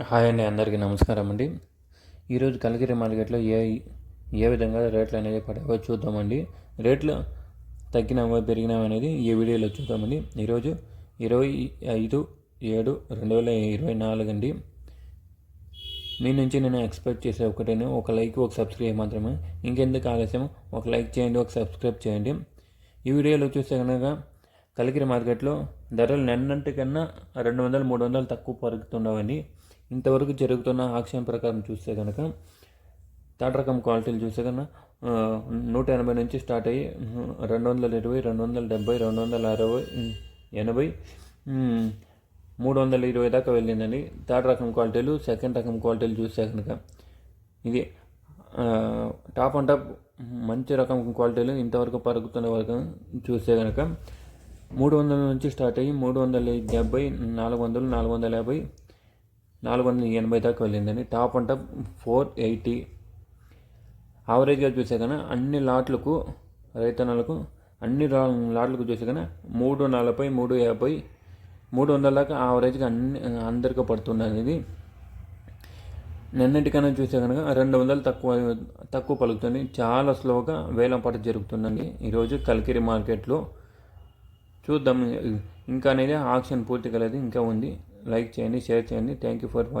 Hi అండి అందరికీ నమస్కారం అండి. ఈరోజు కలిగిరి మార్కెట్లో ఏ ఏ విధంగా రేట్లు అనేది పడావో చూద్దామండి. రేట్లు తగ్గినావో పెరిగినావో అనేది ఈ వీడియోలో చూద్దామండి. ఈరోజు ఇరవై ఐదు ఏడు రెండు వేల ఇరవై నాలుగు అండి. మీ నుంచి నేను ఎక్స్పెక్ట్ చేసే ఒకటేనే ఒక లైక్ ఒక సబ్స్క్రైబ్ మాత్రమే. ఇంకెందుకు ఆలస్యం? ఒక లైక్ చేయండి ఒక సబ్స్క్రైబ్ చేయండి. ఈ వీడియోలో చూస్తే కనుక కలిగిరి మార్కెట్లో ధరలు నిన్నటికన్నా రెండు వందలు మూడు వందలు తక్కువ పరుగుతుండవండి. ఇంతవరకు జరుగుతున్న ఆక్షన్ ప్రకారం చూస్తే కనుక థర్డ్ రకం క్వాలిటీలు చూస్తే కనుక నూట ఎనభై నుంచి స్టార్ట్ అయ్యి రెండు వందల ఇరవై రెండు వందల డెబ్బై రెండు వందల అరవై ఎనభై మూడు వందల ఇరవై దాకా వెళ్ళిందండి. థర్డ్ రకం క్వాలిటీలు సెకండ్ రకం క్వాలిటీలు చూస్తే కనుక ఇది టాప్ అండ్ టాప్ మంచి రకం క్వాలిటీలు ఇంతవరకు పరుగుతున్న వరకు చూస్తే కనుక మూడు వందల నుంచి స్టార్ట్ అయ్యి మూడు వందల డెబ్బై నాలుగు వందలు నాలుగు వందల యాభై నాలుగు వందల ఎనభై దాకా వెళ్ళిందని top and top four eighty. యావరేజ్గా చూసే కన్నా అన్ని లాట్లకు రైతన్నలకు అన్ని రా- లాట్లకు చూసే కన్నా మూడు నలభై మూడు యాభై మూడు వందల దాకా యావరేజ్గా అన్ని అందరికీ పడుతున్నది ఇది. నిన్నటికన్నా చూసే కనుక రెండు వందలు తక్కువ తక్కువ పలుకుతుంది. చాలా స్లోగా వేలం పాట జరుగుతుందండి. ఈరోజు కలికిరి మార్కెట్లో చూద్దాం. ఇంకా అనేది ఆక్షన్ పూర్తి కలదు. ఇంకా ఉంది. లైక్ చేయండి షేర్ చేయండి. Thank you for watching